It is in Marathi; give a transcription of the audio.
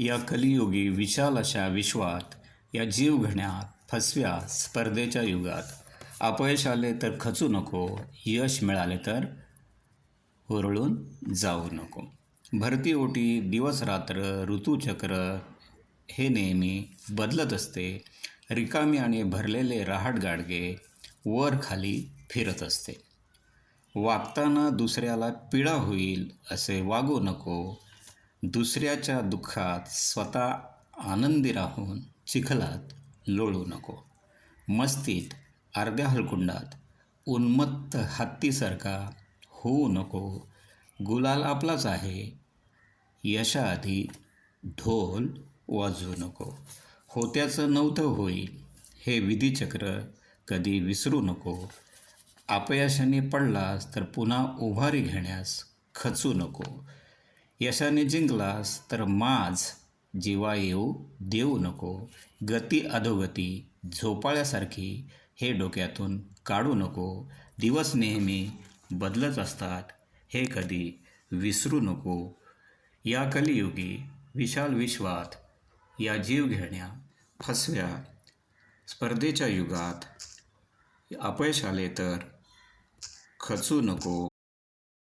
या कलियुगी विशाल अशा विश्वात या जीवघण्यात फसव्या स्पर्धेच्या युगात. अपयश आले तर खचू नको यश मिळाले तर हुरळून जाऊ नको. भरती ओटी दिवस रात्र हे नेहमी बदलत असते. रिकामी आणि भरलेले रहाट गाडगे वर खाली फिरत असते. वागताना दुसऱ्याला पीडा होईल असे वागू नको दुसऱ्याच्या दुःखात स्वतः आनंदी राहून चिखलात लोळू नको. मस्तीत अर्ध्या हलकुंडात उन्मत्त हत्तीसारखा होऊ नको. गुलाल आपलाच आहे. यशाआधी ढोल वाजवू नको. होत्याचं नव्हतं होईल. हे विधिचक्र कधी विसरू नको. अपयशाने पडलास तर पुन्हा उभारी घेण्यास खचू नको. यशाने जिंकलास तर माझ जीवा येऊ देऊ नको. गती अधोगती झोपाळ्यासारखी हे डोक्यातून काढू नको. दिवस नेहमी बदलत असतात हे कधी विसरू नको. या कलियुगी विशाल विश्वात या जीवघेण्या फसव्या स्पर्धेच्या युगात अपयश आले तर खचू नको.